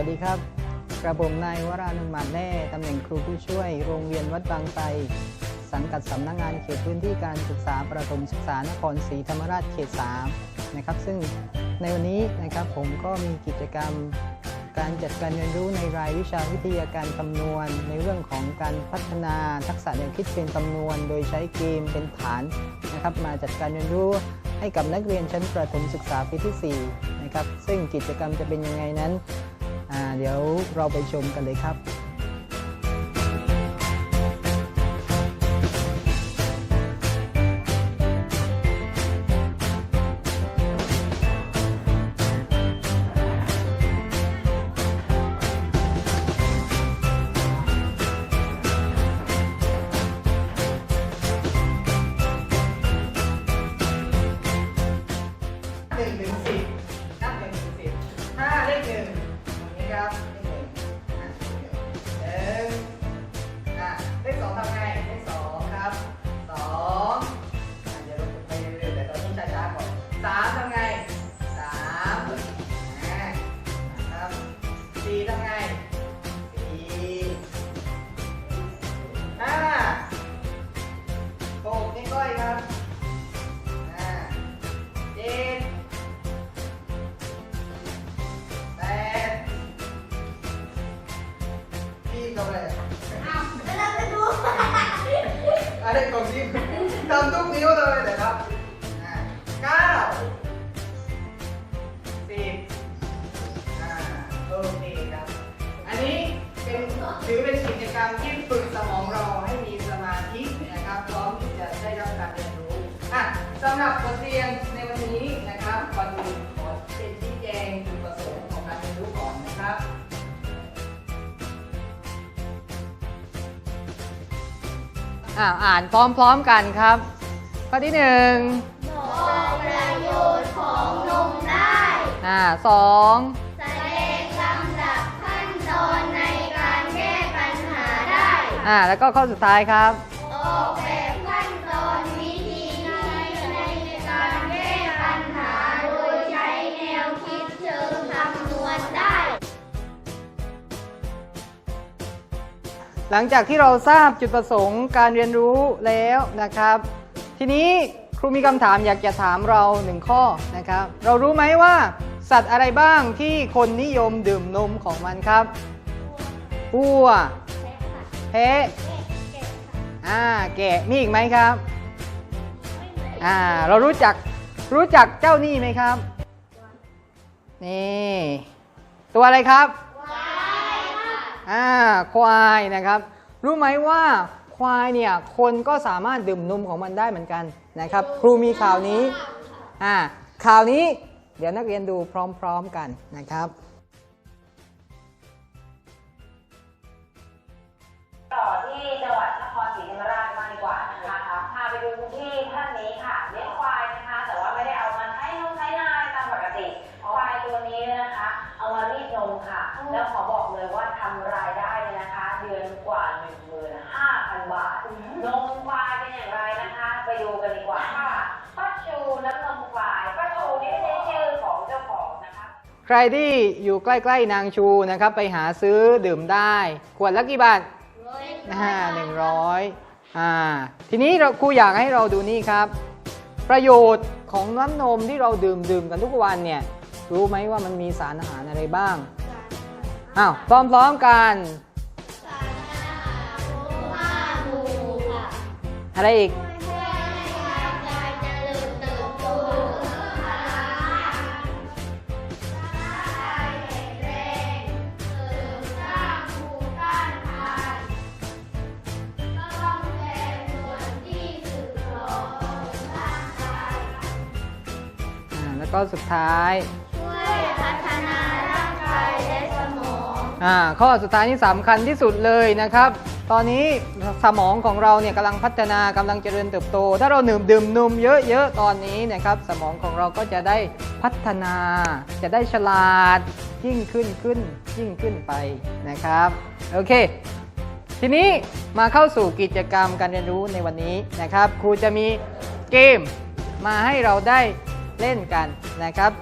สวัสดีครับ กระผมนายวรานุมาตแน่ตำแหน่งครูผู้ช่วย โรงเรียนวัดบางไทรสังกัดสำนักงานเขตพื้นที่การศึกษาประถมศึกษานครศรีธรรมราชเขต 3 นะครับ ซึ่งในวันนี้นะครับผมก็มีกิจกรรมการจัดการเรียนรู้ในรายวิชาวิทยาการคำนวณ ในเรื่องของการพัฒนาทักษะแนวคิดเป็นคำนวณ โดยใช้เกมเป็นฐานนะครับ มาจัดการเรียนรู้ให้กับนักเรียนชั้นประถมศึกษาปีที่4นะครับซึ่งกิจกรรมจะเป็นยังไงนั้น เดี๋ยวเราไปชมกันเลยครับ อ่าอ่านพร้อมๆกันครับ ข้อที่หนึ่งประโยชน์ของนมได้อ่าสองแสดงลำดับขั้นตอนในการแก้ปัญหาได้อ่าแล้วก็ข้อสุดท้ายครับ หลังจากที่เราทราบจุดประสงค์การเรียนรู้แล้วนะครับ ทีนี้ครูมีคำถามอยากจะถามเราหนึ่งข้อนะครับ เรารู้ไหมว่า สัตว์อะไรบ้างที่คนนิยมดื่มนมของมันครับวัวแพะอ่าแกะมีอีกไหมครับอ่าเรารู้จักรู้จักเจ้านี่ไหมครับ นี่ ตัวอะไรครับ อ่าควายนะครับ รู้ไหมว่าควายเนี่ยคนก็สามารถดื่มนมของมันได้เหมือนกันนะครับ ครูมีข่าวนี้อ่าข่าวนี้เดี๋ยวนักเรียนดูพร้อมๆกันนะครับต่อที่จังหวัด ใครที่อยู่ใกล้ๆนางชูนะครับ ไปหาซื้อดื่มได้ ขวดละกี่บาทอ่าหนึ่งร้อยอ่าทีนี้เราครูอยากให้เราดูนี่ครับ ประโยชน์ของน้ำนมที่เราดื่มดื่มกันทุกวันเนี่ยรู้ไหมว่ามันมีสารอาหารอะไรบ้างอ้าวพร้อมๆกันอะไรอีก อ่าแล้วก็สุดท้าย ช่วยพัฒนาร่างกายและสมองอ่าข้อสุดท้ายนี่สำคัญที่สุดเลยนะครับ ตอนนี้สมองของเราเนี่ยกำลังพัฒนากำลังเจริญเติบโต ถ้าเราดื่มดื่มนมเยอะๆตอนนี้นะครับ สมองของเราก็จะได้พัฒนา จะได้ฉลาดยิ่งขึ้นขึ้นยิ่งขึ้นไปนะครับโอเคทีนี้มาเข้าสู่กิจกรรมการเรียนรู้ในวันนี้นะครับ ครูจะมีเกมมาให้เราได้ เล่นกันนะครับ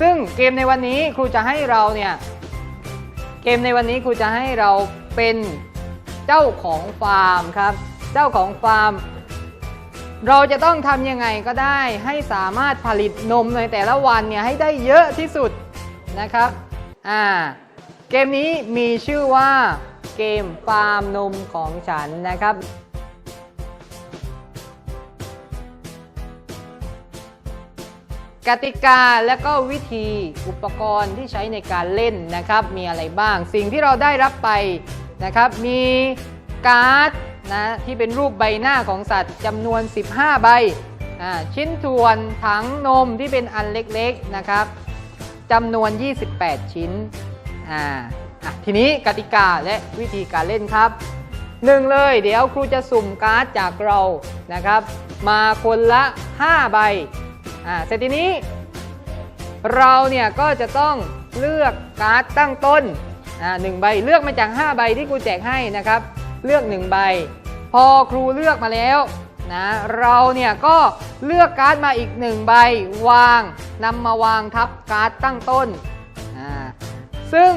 ซึ่งเกมในวันนี้ครูจะให้เราเนี่ยเกมในวันนี้ครูจะให้เราเป็นเจ้าของฟาร์มครับ เจ้าของฟาร์ม เราจะต้องทำยังไงก็ได้ ให้สามารถผลิตนมในแต่ละวันเนี่ยให้ได้เยอะที่สุดนะครับอ่าเกมนี้มีชื่อว่าเกมฟาร์มนมของฉันนะครับ กติกาและก็วิธีอุปกรณ์ที่ใช้ในการเล่นนะครับ มีอะไรบ้าง สิ่งที่เราได้รับไปนะครับ มีการ์ดนะที่เป็นรูปใบหน้าของสัตว์จำนวน 15 ใบอ่าชิ้นส่วนถังนมที่เป็นอันเล็กๆนะครับจำนวน 28 ชิ้นอะทีนี้กติกาและวิธีการเล่นครับหนึ่งเลยเดี๋ยวครูจะสุ่มการ์ดจากเรานะครับ มาคนละ 5 ใบ อ่าเสร็จทีนี้ เราเนี่ยก็จะต้องเลือกการ์ดตั้งต้นอ่าหนึ่งใบเลือกมาจาก 5 ใบที่ครูแจกให้นะครับ เลือก 1 ใบ พอครูเลือกมาแล้วนะเราเนี่ยก็เลือกการ์ดมาอีก 1 ใบวางนำมาวางทับการ์ดตั้งต้นอ่าซึ่ง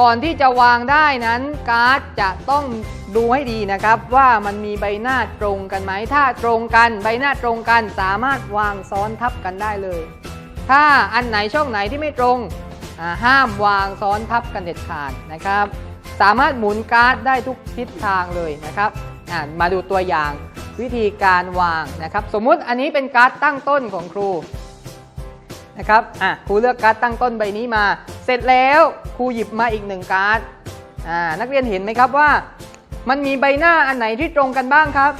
ก่อนที่จะวางได้นั้นการ์ดจะต้องดูให้ดีนะครับ ว่ามันมีใบหน้าตรงกันไหม ถ้าตรงกันใบหน้าตรงกันสามารถวางซ้อนทับกันได้เลย ถ้าอันไหนช่องไหนที่ไม่ตรงห้ามวางซ้อนทับกันเด็ดขาดนะครับ สามารถหมุนการ์ดได้ทุกทิศทางเลยนะครับมาดูตัวอย่างวิธีการวางนะครับ สมมุติอันนี้เป็นการ์ดตั้งต้นของครู นะครับ อะครูเลือกการ์ดตั้งต้นใบนี้มา เสร็จแล้วครูหยิบมาอีกหนึ่งการ์ด อ่า นักเรียนเห็นไหมครับว่า มันมีใบหน้าอันไหนที่ตรงกันบ้างครับ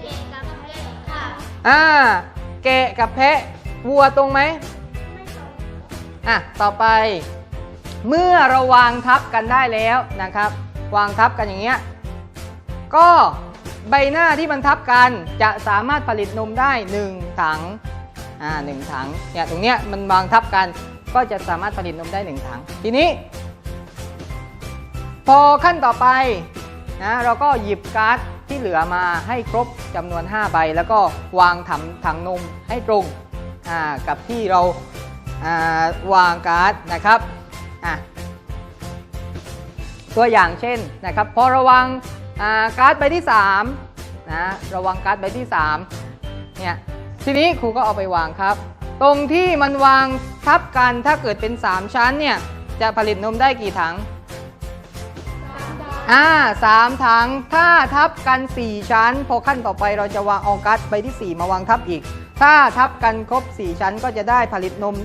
เด็กกับเด็กค่ะอ่า แกะกับแพะวัวตรงไหมอะ ต่อไป เมื่อเราวางทับกันได้แล้วนะครับ วางทับกันอย่างเงี้ย ก็ใบหน้าที่มันทับกันจะสามารถผลิตนมได้ 1 ถัง อ่าหนึ่งถังเนี่ยตรงเนี้ยมันวางทับกันก็จะสามารถผลิตนมได้1ถัง ทีนี้ พอขั้นต่อไปนะเราก็หยิบการ์ดที่เหลือมาให้ครบจำนวน 5 ใบ แล้วก็วางถังถังนมให้ตรงอ่ากับที่เราอ่าวางการ์ดนะครับอะตัวอย่างเช่นนะครับพอระวังอ่าการ์ดใบที่3นะระวังการ์ดใบที่3เนี่ย ทีนี้ครูก็เอาไปวางครับ ตรงที่มันวางทับกันถ้าเกิดเป็น 3 ชั้นเนี่ยจะผลิตนมได้กี่ถังอ่าสามถังถ้าทับกัน 4 ชั้น พอขั้นต่อไปเราจะวางออกัสใบที่ 4 มาวางทับอีก ถ้าทับกันครบ 4 ชั้นก็จะได้ผลิตนม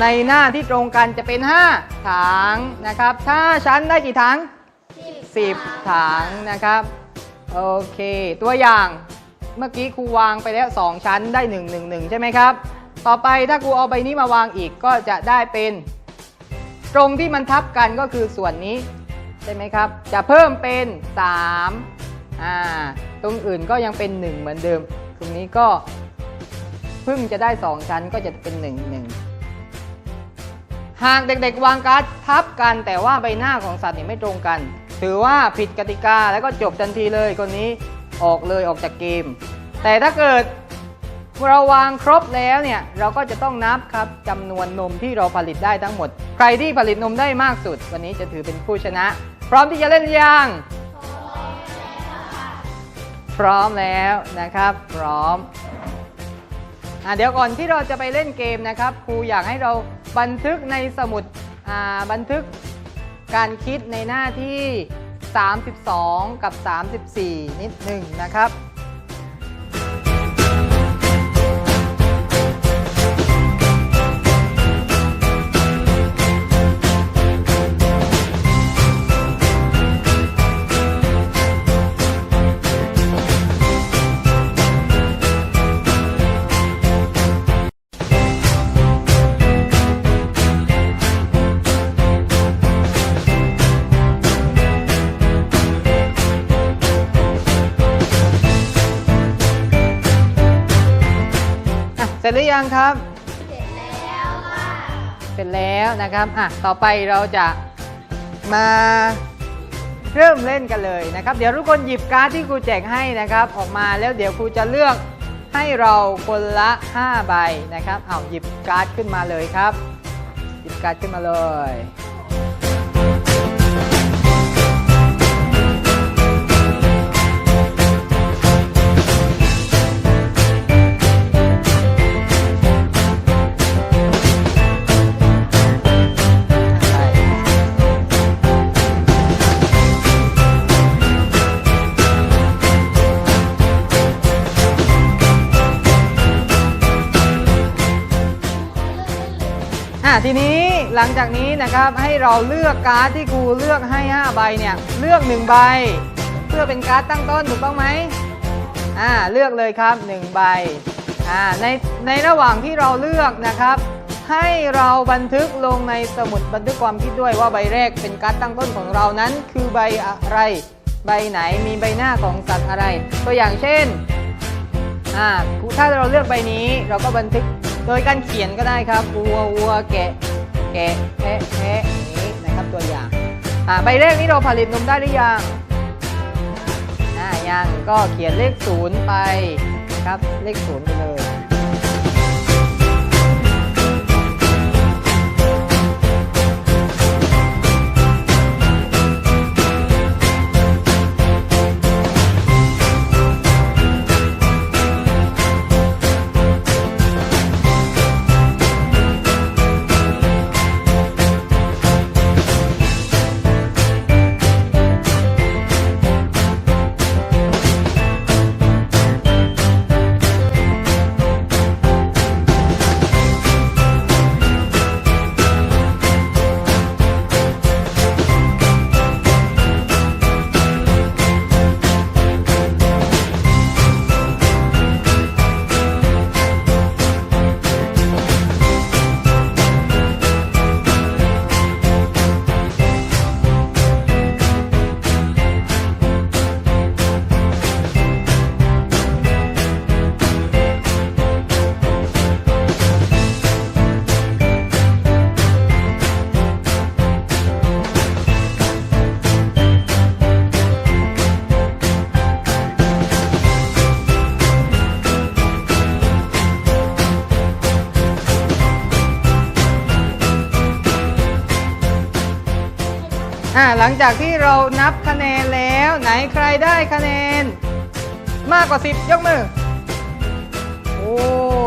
ในหน้าที่ตรงกันจะเป็น 5 ถังนะครับ ถ้าชั้นได้กี่ถัง 10 ถังนะครับ โอเค ตัวอย่าง เมื่อกี้ครูวางไปแล้ว 2 ชั้นได้ 1 1 1 ใช่ไหมครับ ต่อไปถ้าครูเอาใบนี้มาวางอีกก็จะได้เป็น ตรงที่มันทับกันก็คือส่วนนี้ ใช่ไหมครับ จะเพิ่มเป็น3อ่าตรงอื่นก็ยังเป็น 1 เหมือนเดิม ตรงนี้ก็เพิ่งจะได้ 2 ชั้นก็จะเป็น 1 1หากเด็กๆ วางการ์ดทับกันแต่ว่าใบหน้าของสัตว์เนี่ยไม่ตรงกัน ถือว่าผิดกติกาแล้วก็จบทันทีเลยคนนี้ ออกเลยออกจากเกม แต่ถ้าเกิดเราวางครบแล้วเนี่ยเราก็จะต้องนับครับจำนวนนมที่เราผลิตได้ทั้งหมด ใครที่ผลิตนมได้มากสุด วันนี้จะถือเป็นผู้ชนะ พร้อมที่จะเล่นหรือยังพร้อมแล้วนะครับ พร้อมอเดี๋ยวก่อนที่เราจะไปเล่นเกมนะครับครูอยากให้เราบันทึกในสมุดบันทึกการคิดในหน้าที่ 32 กับ 34 นิดหนึ่งนะครับ ร็จหรือยังครับ เสร็จแล้วค่ะเสร็จแล้วนะครับอะต่อไปเราจะมาเริ่มเล่นกันเลยนะครับ เดี๋ยวทุกคนหยิบการ์ดที่ครูแจกให้นะครับ ออกมาแล้วเดี๋ยวครูจะเลือกให้เราคนละ5ใบนะครับเอาหยิบการ์ดขึ้นมาเลยครับ หยิบการ์ดขึ้นมาเลย ทีนี้หลังจากนี้นะครับให้เราเลือกการ์ดที่ครูเลือกให้5ใบเนี่ยเลือก1ใบ เพื่อเป็นการ์ดตั้งต้นถูกต้องไหมอ่าเลือกเลยครับ1ใบอ่าในในระหว่างที่เราเลือกนะครับ ให้เราบันทึกลงในสมุดบันทึกความคิดด้วยว่าใบแรกเป็นการ์ดตั้งต้นของเรานั้น คือใบอะไร ใบไหนมีใบหน้าของสัตว์อะไร ตัวอย่างเช่นอ่าถ้าเราเลือกใบนี้เราก็บันทึก โดยการเขียนก็ได้ครับวัววัวแกะ แกะแพะแพะอย่างนี้นะครับตัวอย่างอ่าใบแรกนี้เราผลิตนมได้หรือยังอ่ายังก็เขียนเลขศูนย์ไปนะครับเลขศูนย์ไปเลย อ่าหลังจากที่เรานับคะแนนแล้ว ไหนใครได้คะแนน มากกว่า 10 ยกมือ โอ้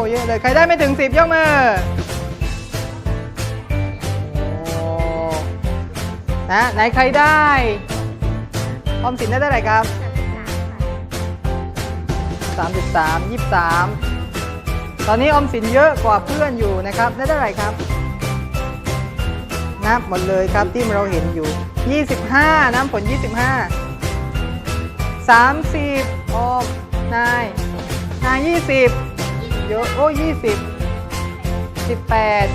เยอะเลยใครได้ไม่ถึง 10 ยกมือโอ้นะไหนใครได้ออมสินได้เท่าไหร่ครับ 33 23 ตอนนี้ออมสินเยอะกว่าเพื่อนอยู่นะครับ ได้เท่าไหร่ครับ นับหมดเลยครับที่เราเห็นอยู่ 25 น้ำผล25 30ออกนายนาย20เยอะโอ้20 18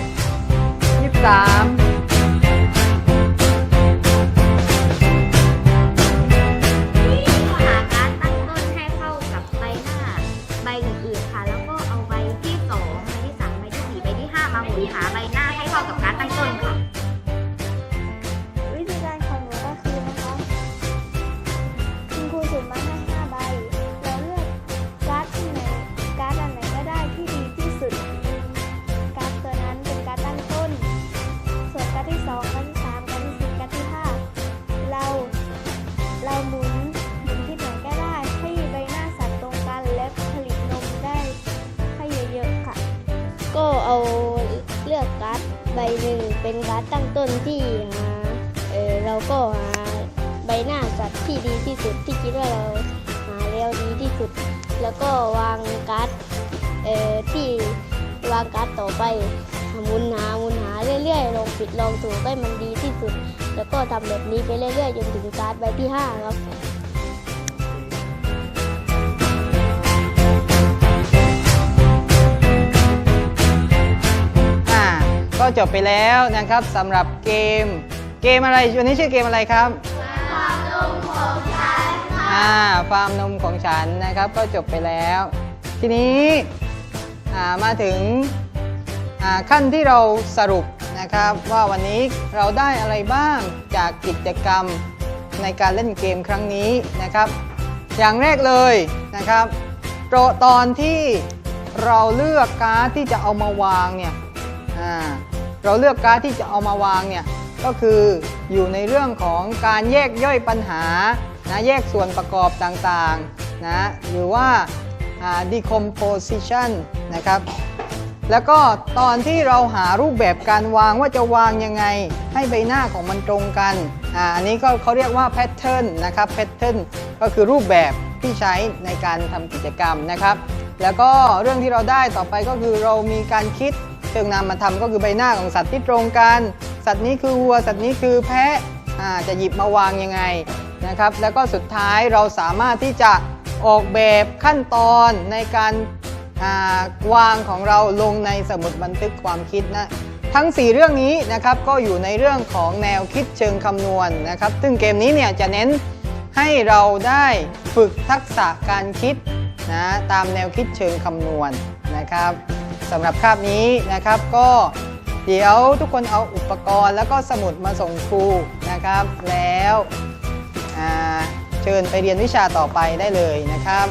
23หาการตั้งต้นให้เข้ากับใบหน้า ใบอื่นๆค่ะ แล้วก็เอาใบที่สองใบที่สามใบที่สี่ใบที่ห้ามาหมุนหาใบหน้าให้เข้ากับการตั้งต้นค่ะ ใบหนึ่งเป็นการ์ดตั้งต้นที่หาเออเราก็หาใบหน้าสัตว์ที่ดีที่สุดที่คิดว่าเราหาแล้วดีที่สุด แล้วก็วางการ์ดเออที่วางการ์ดต่อไปหมุนหาหมุนหาเรื่อยๆลองผิดลองถูกให้มันดีที่สุด แล้วก็ทำแบบนี้ไปเรื่อยๆจนถึงการ์ดใบที่ห้าครับ ก็จบไปแล้วนะครับสำหรับเกม เกมอะไรวันนี้ชื่อเกมอะไรครับฟาร์มนมของฉันอ่าฟาร์มนมของฉันนะครับก็จบไปแล้ว ทีนี้มาถึงขั้นที่เราสรุปนะครับ ว่าวันนี้เราได้อะไรบ้างจากกิจกรรมในการเล่นเกมครั้งนี้นะครับ อย่างแรกเลยนะครับตอนที่เราเลือกการ์ดที่จะเอามาวางเนี่ยอ่า เราเลือกการ์ดที่จะเอามาวางเนี่ยก็คืออยู่ในเรื่องของการแยกย่อยปัญหานะแยกส่วนประกอบต่างๆนะหรือว่า decomposition นะครับแล้วก็ตอนที่เราหารูปแบบการวางว่าจะวางยังไง ให้ใบหน้าของมันตรงกันอ่าอันนี้ก็เขาเรียกว่า pattern นะครับ pattern ก็คือรูปแบบที่ใช้ในการทำกิจกรรมนะครับ แล้วก็เรื่องที่เราได้ต่อไปก็คือเรามีการคิด เชิงนามธรรมก็คือใบหน้าของสัตว์ที่ตรงกัน สัตว์นี้คือวัว สัตว์นี้คือแพะจะหยิบมาวางยังไงนะครับ แล้วก็สุดท้ายเราสามารถที่จะออกแบบขั้นตอนในการาวางของเราลงในสมุดบันทึกความคิดนะทั้ง 4 เรื่องนี้นะครับก็อยู่ในเรื่องของแนวคิดเชิงคำนวณนะครับ ซึ่งเกมนี้เนี่ยจะเน้นให้เราได้ฝึกทักษะการคิดนะตามแนวคิดเชิงคำนวณนะครับ สำหรับคาบนี้นะครับ ก็เดี๋ยวทุกคนเอาอุปกรณ์แล้วก็สมุดมาส่งครูนะครับ แล้วเชิญไปเรียนวิชาต่อไปได้เลยนะครับ